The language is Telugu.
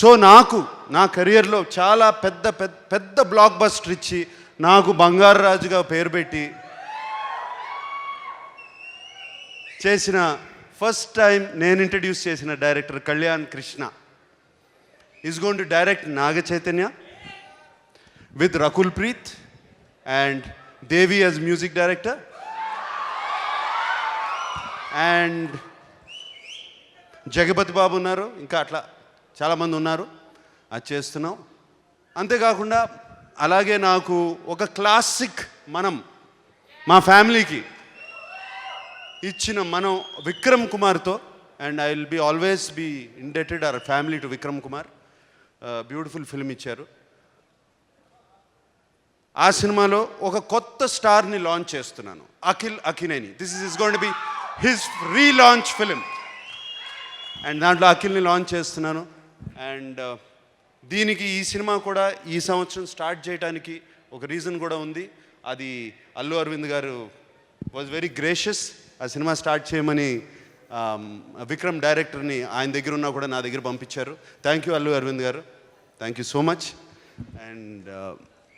సో నాకు నా కెరియర్లో చాలా పెద్ద పెద్ద పెద్ద బ్లాక్ బస్టర్ ఇచ్చి నాకు బంగారు రాజుగా పేరు పెట్టి చేసిన ఫస్ట్ టైం నేను ఇంట్రడ్యూస్ చేసిన director Kalyan Krishna. Is gonna to direct Naga Chaitanya with Rakul Preet and Devi as music director and Jagapathi Babu ఉన్నారు. ఇంకా అట్లా చాలామంది ఉన్నారు. అది చేస్తున్నాం. అంతేకాకుండా అలాగే నాకు ఒక క్లాసిక్ మనం మా ఫ్యామిలీకి ఇచ్చిన మనం విక్రమ్ కుమార్తో and I will be always be indebted our family to Vikram Kumar. Beautiful film ఇచ్చారు. ఆ సినిమాలో ఒక కొత్త స్టార్ని లాంచ్ చేస్తున్నాను. Akhil Akkineni. This is gonna be his relaunch film and దాంట్లో అఖిల్ని లాంచ్ చేస్తున్నాను. అండ్ uh, దీనికి ఈ సినిమా కూడా ఈ సంవత్సరం స్టార్ట్ చేయడానికి ఒక రీజన్ కూడా ఉంది. అది Allu Aravind garu was very gracious ఆ సినిమా స్టార్ట్ చేయమని um, విక్రమ్ డైరెక్టర్ని ఆయన దగ్గర ఉన్నా కూడా నా దగ్గర పంపించారు. Thank you Allu Aravind garu. Thank you so much and